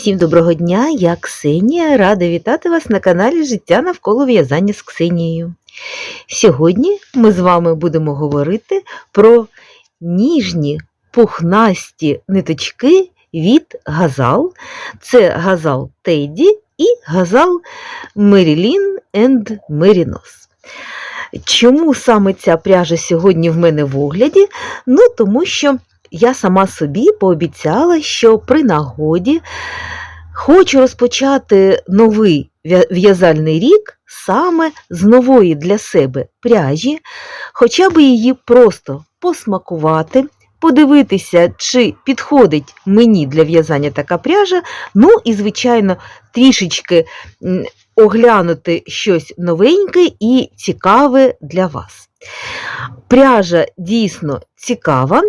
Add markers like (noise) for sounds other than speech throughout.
Всім доброго дня, я Ксенія, рада вітати вас на каналі Життя навколо в'язання з Ксенією. Сьогодні ми з вами будемо говорити про ніжні пухнасті ниточки від газал. Це газал Теді і газал Мерілін енд Мерінос. Чому саме ця пряжа сьогодні в мене в огляді? Ну, тому що я сама собі пообіцяла, що при нагоді хочу розпочати новий в'язальний рік саме з нової для себе пряжі, хоча б її просто посмакувати, подивитися, чи підходить мені для в'язання така пряжа, ну і, звичайно, трішечки оглянути щось новеньке і цікаве для вас. Пряжа дійсно цікава.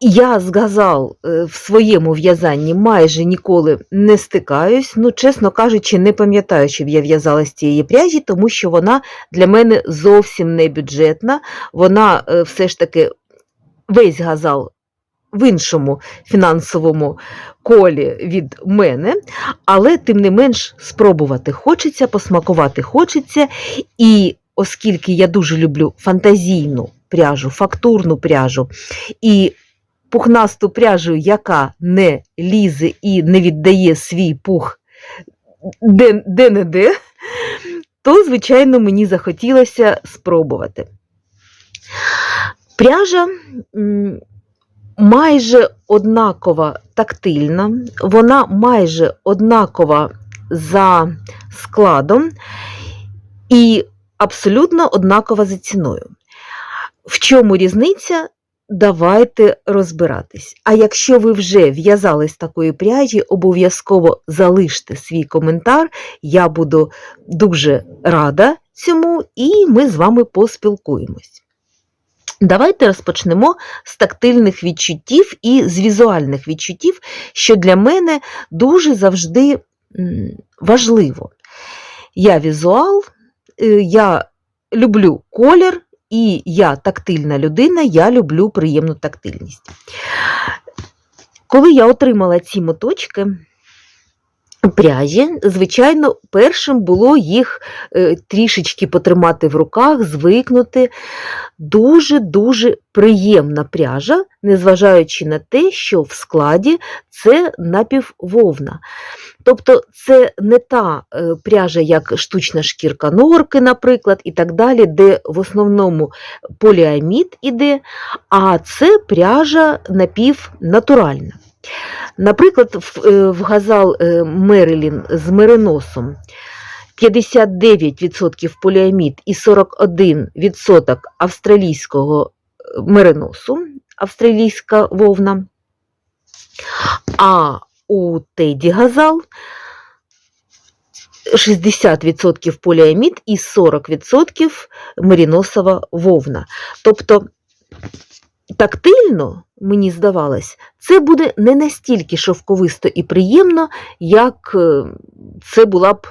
Я з газал е, в своєму в'язанні майже ніколи не стикаюсь. Ну, чесно кажучи, не пам'ятаю, щоб я в'язала з цієї пряжі, тому що вона для мене зовсім не бюджетна. Вона е, все ж таки весь газал в іншому фінансовому колі від мене, але тим не менш спробувати хочеться, посмакувати хочеться. І оскільки я дуже люблю фантазійну пряжу, фактурну пряжу і пухнасту пряжу, яка не лізе і не віддає свій пух де- де-не-де, то, звичайно, мені захотілося спробувати. Пряжа майже однакова тактильна, вона майже однакова за складом і абсолютно однакова за ціною. В чому різниця? Давайте розбиратись. А якщо ви вже в'язали з такої пряжі, обов'язково залиште свій коментар. Я буду дуже рада цьому, і ми з вами поспілкуємось. Давайте розпочнемо з тактильних відчуттів і з візуальних відчуттів, що для мене дуже завжди важливо. Я візуал, е, я люблю колір, і я тактильна людина, я люблю приємну тактильність. Коли я отримала ці моточки пряжі, звичайно, першим було їх е, трішечки потримати в руках, звикнути. Дуже-дуже приємна пряжа, незважаючи на те, що в складі це напіввовна. Тобто це не та е, пряжа, як штучна шкірка норки, наприклад, і так далі, де в основному поліамід іде, а це пряжа напівнатуральна. Наприклад, в, е, е, Мерилін з мериносом 59% поліамід і 41% австралійського е, мериносу, австралійська вовна. А у Теді Газал 60% поліамід і 40% меріносова вовна. Тобто тактильно, мені здавалось, це буде не настільки шовковисто і приємно, як е, це була б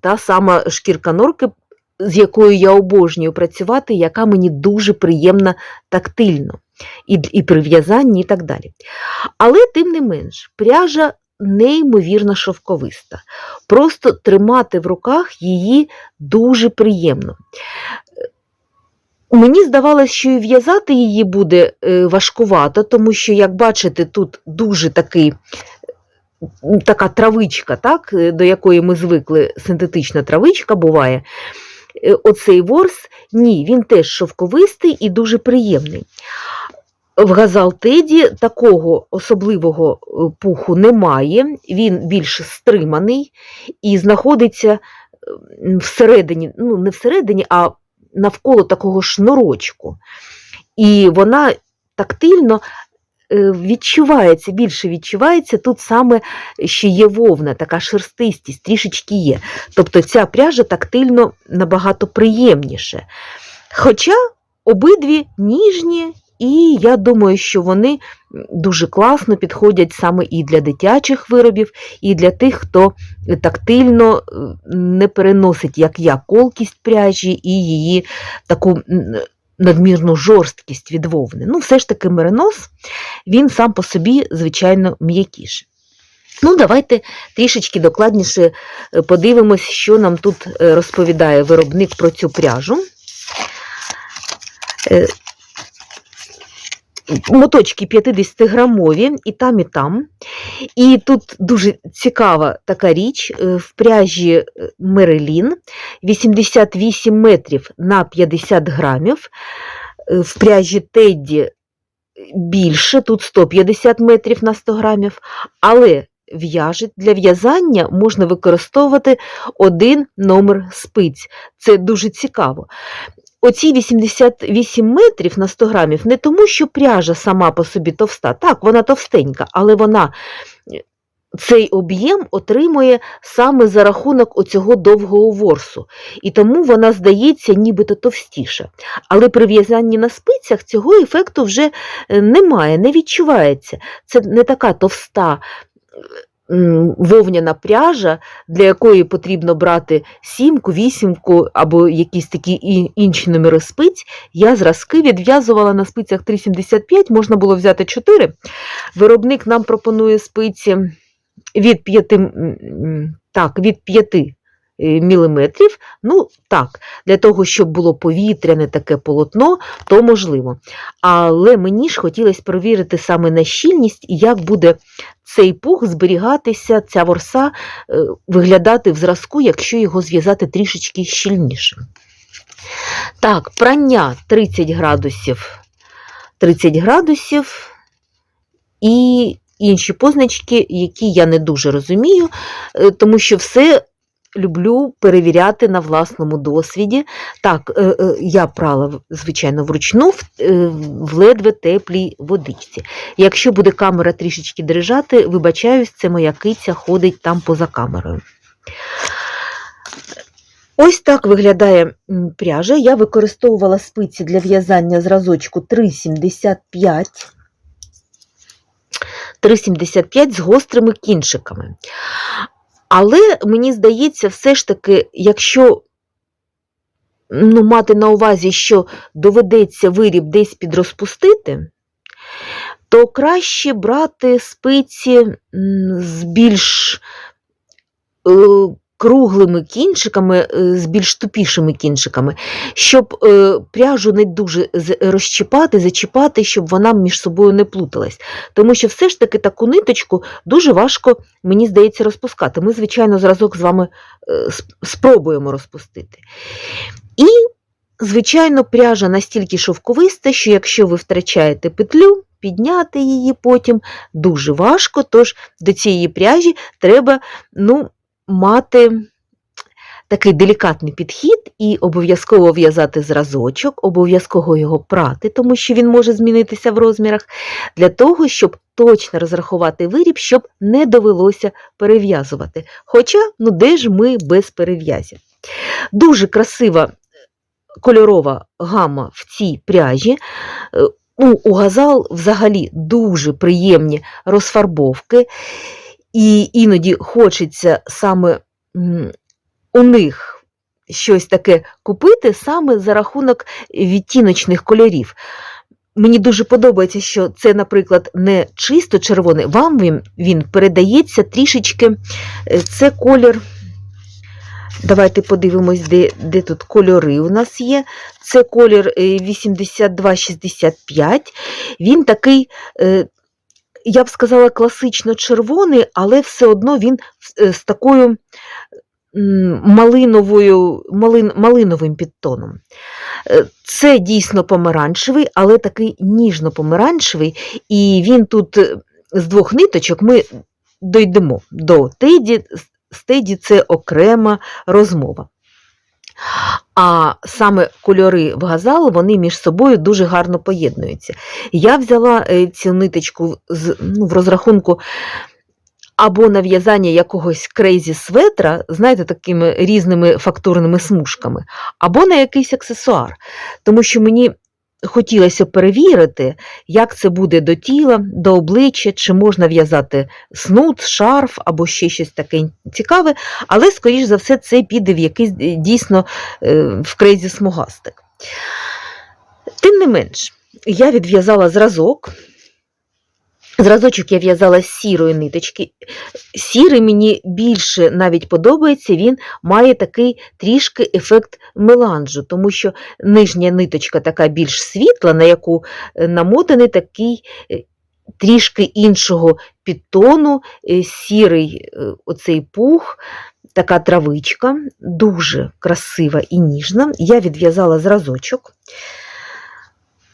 та сама шкірка норки, з якою я обожнюю працювати, яка мені дуже приємна тактильно, і, і при в'язанні, і так далі. Але, тим не менш, пряжа неймовірно шовковиста. Просто тримати в руках її дуже приємно. Мені здавалося, що і в'язати її буде е, важкувато, тому що, як бачите, тут дуже такий, така травичка, так, е, до якої ми звикли, синтетична травичка буває. Е, Оцей ворс, ні, він теж шовковистий і дуже приємний. В газал Теді такого особливого пуху немає, він більш стриманий і знаходиться всередині, ну не всередині, а навколо такого шнурочку. І вона тактильно е, відчувається, більше відчувається тут саме, ще є вовна, така шерстистість, трішечки є. Тобто ця пряжа тактильно набагато приємніше. Хоча обидві ніжні, і я думаю, що вони дуже класно підходять саме і для дитячих виробів, і для тих, хто тактильно е, не переносить, як я, колкість пряжі і її таку надмірну жорсткість від вовни. Ну, все ж таки меринос, він сам по собі, звичайно, м'якіший. Ну, давайте трішечки докладніше е, подивимось, що нам тут е, розповідає виробник про цю пряжу. Моточки 50-грамові і там, і там. І тут дуже цікава така річ. е, В пряжі е, Мерелін 88 метрів на 50 грамів. Е, В пряжі Тедді більше, тут 150 метрів на 100 грамів, але в'яжуть для в'язання можна використовувати один номер спиць. Це дуже цікаво. Оці 88 метрів на 100 грамів не тому, що пряжа сама по собі товста. Так, вона товстенька, але вона цей об'єм отримує саме за рахунок оцього довгого ворсу. І тому вона здається нібито товстіша. Але при в'язанні на спицях цього ефекту вже е, немає, не відчувається. Це не така товста вовняна пряжа, для якої потрібно брати сімку, вісімку або якісь такі інші номери спиць. Я зразки відв'язувала на спицях 3,75, можна було взяти 4. Виробник нам пропонує спиці від 5, м, м, так, від 5 е, міліметрів. Ну, так, для того, щоб було повітряне таке полотно, то можливо. Але мені ж хотілося перевірити саме на щільність і як буде цей пух зберігатися, ця ворса е, виглядати в зразку, якщо його зв'язати трішечки щільніше. Так, прання 30 градусів, 30 градусів і інші позначки, які я не дуже розумію, е, тому що все люблю перевіряти на власному досвіді. Так, е, е, я прала, звичайно, вручну в, е, ледве теплій водичці. Якщо буде камера трішечки дрижати, вибачаюсь, це моя киця ходить там поза камерою. Ось так виглядає пряжа. Я використовувала спиці для в'язання зразочку 3,75. 3,75 з гострими кінчиками. Але мені здається, все ж таки, якщо ну, мати на увазі, що доведеться виріб десь підрозпустити, то краще брати спиці з більш е, круглими кінчиками, е, з більш тупішими кінчиками, щоб е, пряжу не дуже розчіпати, зачіпати, щоб вона між собою не плуталась. Тому що все ж таки таку ниточку дуже важко, мені здається, розпускати. Ми, звичайно, зразок з вами е, спробуємо розпустити. І, звичайно, пряжа настільки шовковиста, що якщо ви втрачаєте петлю, підняти її потім дуже важко, тож до цієї пряжі треба ну, мати такий делікатний підхід і обов'язково в'язати зразочок, обов'язково його прати, тому що він може змінитися в розмірах, для того, щоб точно розрахувати виріб, щоб не довелося перев'язувати. Хоча, ну де ж ми без перев'язів? Дуже красива кольорова гама в цій пряжі. Ну, у газал взагалі дуже приємні розфарбовки, і іноді хочеться саме у них щось таке купити саме за рахунок відтіночних кольорів. Мені дуже подобається, що це, наприклад, не чисто червоний, вам він, він передається трішечки. е, Це колір. Давайте подивимось, де, де тут кольори у нас є. Це колір е, 8265. Він такий, е, я б сказала, класично червоний, але все одно він е, з такою малиновою, малин, малиновим підтоном. Е, Це дійсно помаранчевий, але такий ніжно-помаранчевий, і він тут е, з двох ниточок ми дійдемо до теді. З теді це окрема розмова. А саме кольори в газалу вони між собою дуже гарно поєднуються. Я взяла е, цю ниточку з, ну, в розрахунку або нав'язання якогось крейзі светра, знаєте, такими різними фактурними смужками, або на якийсь аксесуар. Тому що мені хотілося перевірити, як це буде до тіла, до обличчя, чи можна в'язати снуд, шарф або ще щось таке цікаве, але, скоріш за все, це піде в якийсь е, дійсно е, в крейзі смугастик. Тим не менш, я відв'язала зразок. Зразочок я в'язала з сірої ниточки. Сірий мені більше навіть подобається, він має такий трішки ефект меланжу, тому що нижня ниточка така більш світла, на яку е, намотаний такий е, трішки іншого підтону, е, сірий оцей пух, така травичка, дуже красива і ніжна. Я відв'язала зразочок.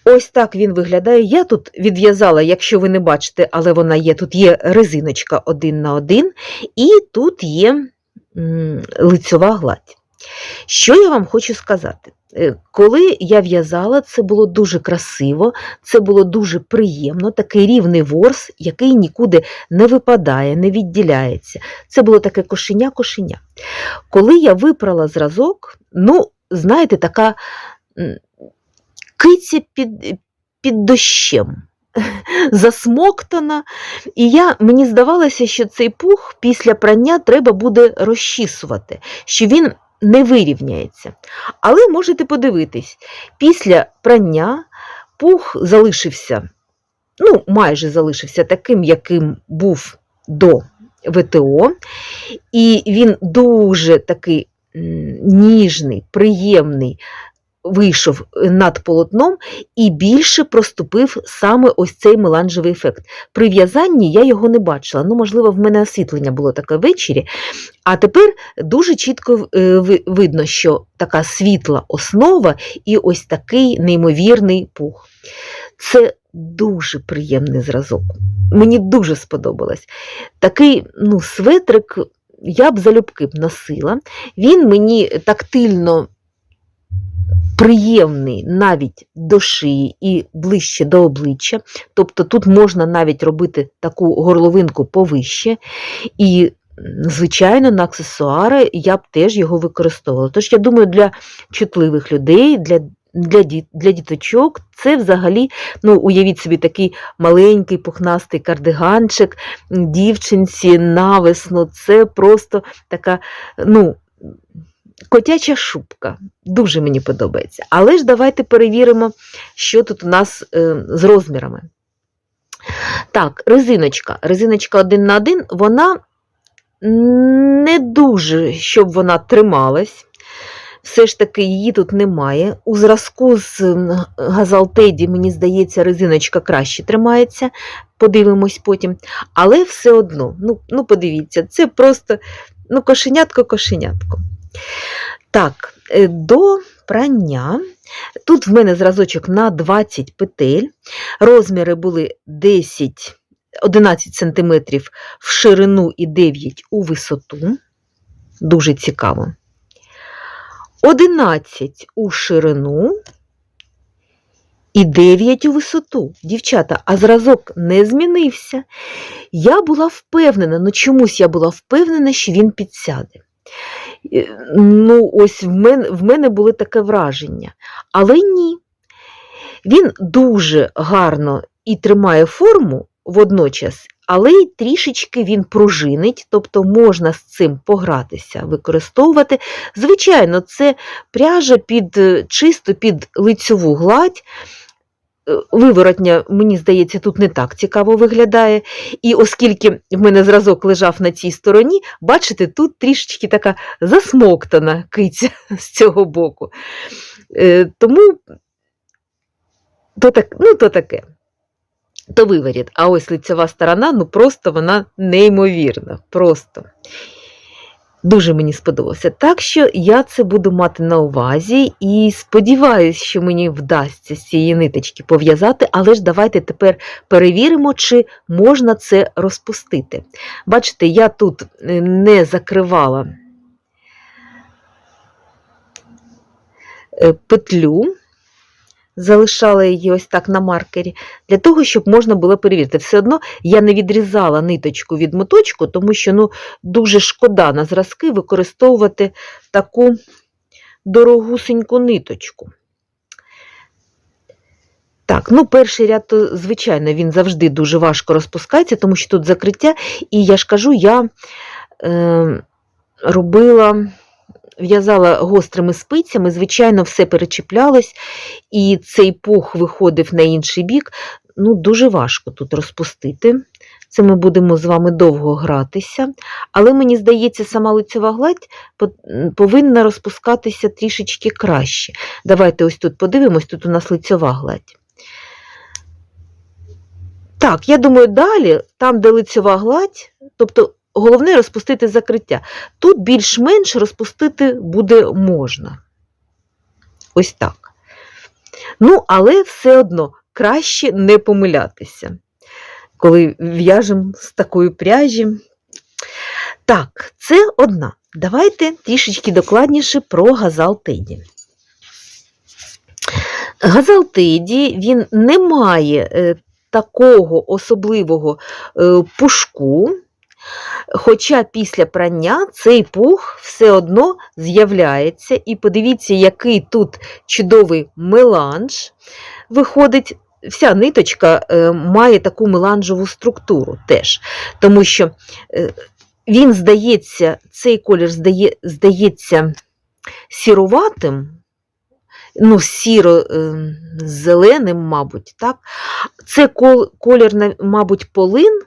Ось так він виглядає. Я тут відв'язала, якщо ви не бачите, але вона є, тут є резиночка один на один, і тут є лицьова гладь. Що я вам хочу сказати? Е, Коли я в'язала, це було дуже красиво, це було дуже приємно, такий рівний ворс, який нікуди не випадає, не відділяється. Це було таке кошеня-кошеня. Коли я випрала зразок, ну, знаєте, така киця під, під дощем. (laughs) Засмоктана, і я, мені здавалося, що цей пух після прання треба буде розчісувати, що він не вирівняється. Але можете подивитись, після прання пух залишився, ну, майже залишився таким, яким був до ВТО, і він дуже такий ніжний, приємний. Вийшов над полотном і більше проступив саме ось цей меланжевий ефект. При в'язанні я його не бачила. Ну, можливо, в мене освітлення було таке ввечері. А тепер дуже чітко е, видно, що така світла основа і ось такий неймовірний пух. Це дуже приємний зразок. Мені дуже сподобалось. Такий ну, светрик я б залюбки б носила. Він мені тактильно приємний навіть до шиї і ближче до обличчя. Тобто тут можна навіть робити таку горловинку повище. І, звичайно, на аксесуари я б теж його використовувала. Тож, я думаю, для чутливих людей, для для, діт, для діточок це взагалі, ну, уявіть собі, такий маленький пухнастий кардиганчик дівчинці навесну. Це просто така, ну, котяча шубка. Дуже мені подобається. Але ж давайте перевіримо, що тут у нас е, з розмірами. Так, резиночка. Резиночка один на один, вона не дуже, щоб вона трималась. Все ж таки її тут немає. У зразку з Газалтеді, мені здається, резиночка краще тримається. Подивимось потім. Але все одно, ну, ну подивіться, це просто ну, кошенятко-кошенятко. Так, е, до прання. Тут в мене зразочок на 20 петель. Розміри були 10, 11 см в ширину і 9 у висоту. Дуже цікаво. 11 у ширину і 9 у висоту. Дівчата, а зразок не змінився. Я була впевнена, ну чомусь я була впевнена, що він підсяде. Ну, ось в мене, в мене було таке враження. Але ні. Він дуже гарно і тримає форму водночас, але й трішечки він пружинить, тобто можна з цим погратися, використовувати. Звичайно, це пряжа під, чисто під лицьову гладь. Виворотня, мені здається, тут не так цікаво виглядає. І оскільки в мене зразок лежав на цій стороні, бачите, тут трішечки така засмоктана киця (laughs) з цього боку. Е, Тому то, так, ну, то таке. То виворіт. А ось лицева сторона, ну просто вона неймовірна. Просто. Дуже мені сподобалося. Так що я це буду мати на увазі і сподіваюся, що мені вдасться з цієї ниточки пов'язати, але ж давайте тепер перевіримо, чи можна це розпустити. Бачите, я тут е, не закривала е, петлю, залишала її ось так на маркері, для того, щоб можна було перевірити. Все одно я не відрізала ниточку від моточку, тому що ну, дуже шкода на зразки використовувати таку дорогусеньку ниточку. Так, ну перший ряд, то, звичайно, він завжди дуже важко розпускається, тому що тут закриття, і я ж кажу, я е, робила, в'язала гострими спицями, звичайно, все перечіплялось, і цей пух виходив на інший бік. ну, дуже важко тут розпустити. Це ми будемо з вами довго гратися. Але мені здається, сама лицьова гладь повинна розпускатися трішечки краще. Давайте ось тут подивимось, тут у нас лицьова гладь. Так, я думаю, далі, там, де лицьова гладь, тобто головне розпустити закриття. Тут більш-менш розпустити буде можна. Ось так. Ну, але все одно краще не помилятися, коли в'яжемо з такої пряжі. Так, це одна. Давайте трішечки докладніше про газал Теді. Газал Теді, він не має е, такого особливого е, пушку, хоча після прання цей пух все одно з'являється. І подивіться, який тут чудовий меланж виходить. Вся ниточка е, має таку меланжеву структуру теж, тому що е, він здається, цей колір здає, здається сіруватим, ну, сіро-зеленим, мабуть, так? Це кол- колір, мабуть, полин е,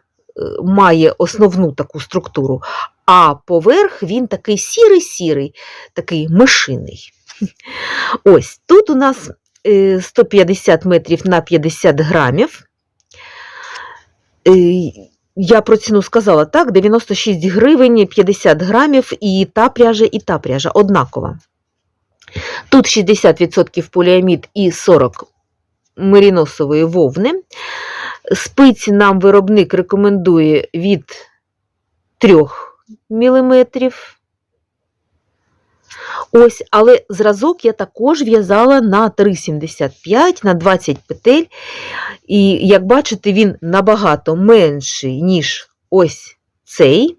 має основну таку структуру, а поверх він такий сірий-сірий, такий мишиний. (laughs) Ось тут у нас е, 150 метрів на 50 грамів. Е, Я про ціну сказала, так, 96 гривень 50 грамів, і та пряжа, і та пряжа однакова. Тут 60% поліамід і 40 меріносової вовни. Спиці нам виробник рекомендує від 3 мм. Ось, але зразок я також в'язала на 3,75 на 20 петель. І, як бачите, він набагато менший, ніж ось цей,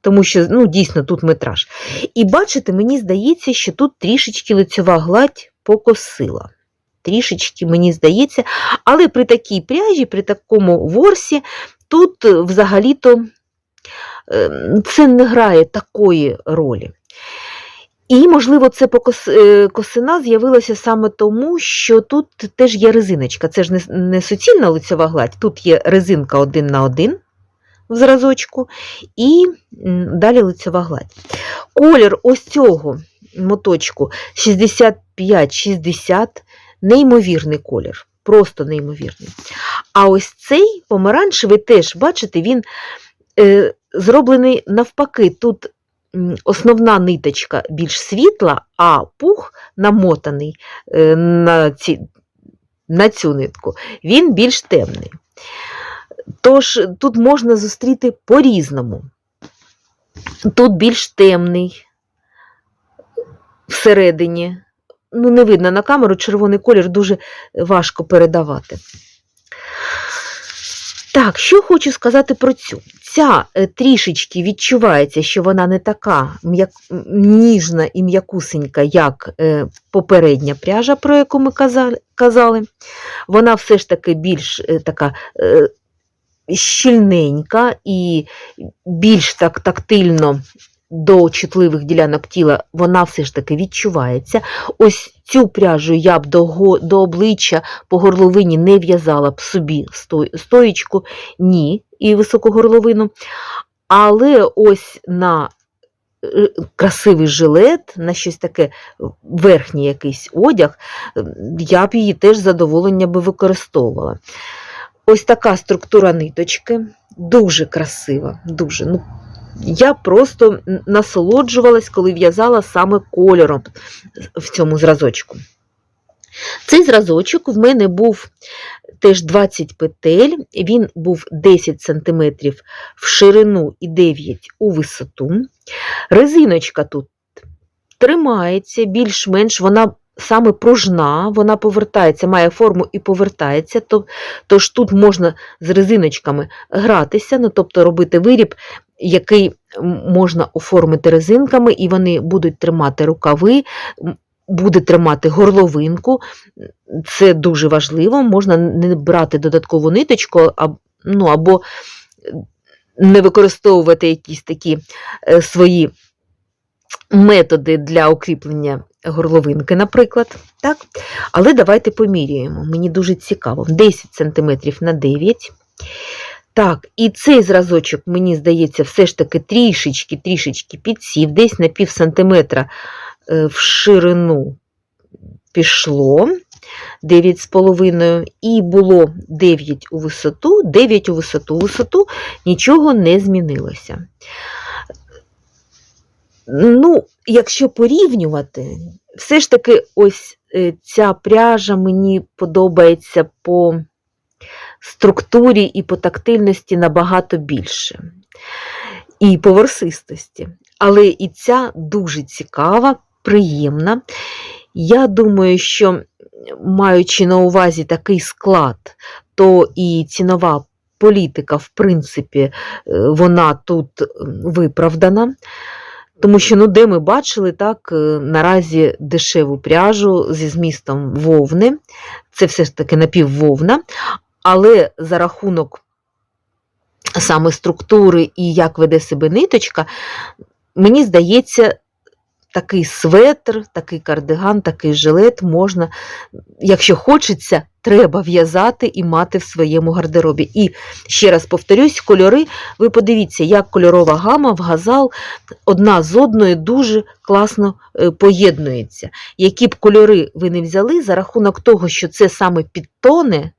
тому що ну, дійсно тут метраж. І бачите, мені здається, що тут трішечки лицьова гладь покосила. Трішечки, мені здається, але при такій пряжі, при такому ворсі, тут е, взагалі-то ем, це не грає такої ролі. І, можливо, це е, косина з'явилася саме тому, що тут теж є резиночка. Це ж не, суцільна лицьова гладь, тут є резинка один на один в зразочку, і далі лицьова гладь. Колір ось цього моточку 65-60, неймовірний колір, просто неймовірний. А ось цей помаранчевий теж, бачите, він е, зроблений навпаки. Тут основна ниточка більш світла, а пух намотаний е, на, ці, на цю нитку, він більш темний. Тож тут можна зустріти по-різному. Тут більш темний всередині. Ну, не видно на камеру, червоний колір дуже важко передавати. Так, що хочу сказати про цю. Ця е, трішечки відчувається, що вона не така ніжна і м'якусенька, як е, попередня пряжа, про яку ми казали. Вона все ж таки більш е, така щільненька і більш так тактильно до чутливих ділянок тіла вона все ж таки відчувається. Ось цю пряжу я б до, до обличчя по горловині не в'язала б собі сто- стоєчку, ні, і високу горловину. Але ось на е, красивий жилет, на щось таке верхній якийсь одяг, я б її теж задоволення би використовувала. Ось така структура ниточки, дуже красива, дуже. Ну, я просто насолоджувалась, коли в'язала саме кольором в цьому зразочку. Цей зразочок в мене був теж 20 петель, він був 10 см в ширину і 9 у висоту. Резиночка тут тримається більш-менш, вона саме пружна, вона повертається, має форму і повертається, то- тож тут можна з резиночками гратися, ну, тобто робити виріб, який можна оформити резинками, і вони будуть тримати рукави, буде тримати горловинку. Це дуже важливо, можна не брати додаткову ниточку, ну, або не використовувати якісь такі е, свої методи для укріплення горловинки, наприклад. Так? Але давайте поміряємо. Мені дуже цікаво. 10 см на 9 так, і цей зразочок, мені здається, все ж таки трішечки, трішечки підсів, десь на пів сантиметра е, в ширину пішло 9,5, і було 9 у висоту, 9 у висоту, у висоту нічого не змінилося. Ну, якщо порівнювати, все ж таки ось е, ця пряжа мені подобається по структурі і по тактильності набагато більше, і по ворсистості. Але і ця дуже цікава, приємна. Я думаю, що, маючи на увазі такий склад, то і цінова політика, в принципі, е, вона тут виправдана. Тому що, ну, де ми бачили так, е, наразі дешеву пряжу зі змістом вовни, це все ж таки напіввовна, але за рахунок саме структури і як веде себе ниточка, мені здається, такий светр, такий кардиган, такий жилет можна, якщо хочеться, треба в'язати і мати в своєму гардеробі. І ще раз повторюсь, кольори, ви подивіться, як кольорова гама в газал одна з одною дуже класно е, поєднується. Які б кольори ви не взяли, за рахунок того, що це саме підтони,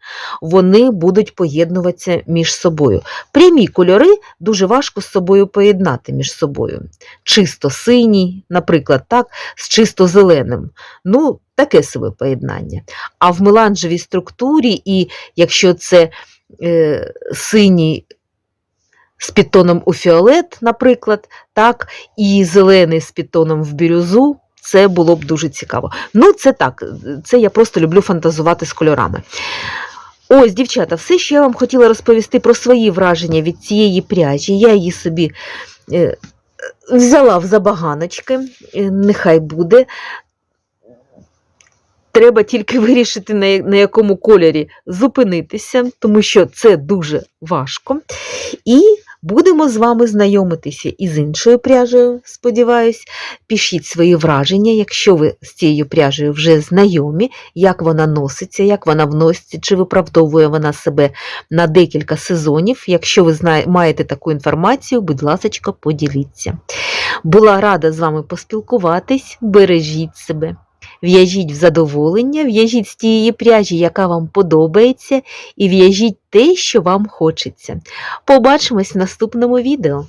вони будуть поєднуватися між собою. Прямі кольори дуже важко з собою поєднати між собою. Чисто синій, наприклад, так, з чисто зеленим. Ну, таке собі поєднання. А в меланжевій структурі, і якщо це е, синій з підтоном у фіолет, наприклад, так, і зелений з підтоном в бірюзу, це було б дуже цікаво. Ну, це так, це я просто люблю фантазувати з кольорами. Ось, дівчата, все, що я вам хотіла розповісти про свої враження від цієї пряжі. Я її собі е, взяла в забаганочки, е, нехай буде. Треба тільки вирішити, на якому кольорі зупинитися, тому що це дуже важко. І будемо з вами знайомитися із іншою пряжею, сподіваюсь. Пишіть свої враження, якщо ви з цією пряжею вже знайомі, як вона носиться, як вона вноситься, чи виправдовує вона себе на декілька сезонів. Якщо ви маєте таку інформацію, будь ласка, поділіться. Була рада з вами поспілкуватись, бережіть себе. В'яжіть в задоволення, в'яжіть з тієї пряжі, яка вам подобається, і в'яжіть те, що вам хочеться. Побачимось в наступному відео.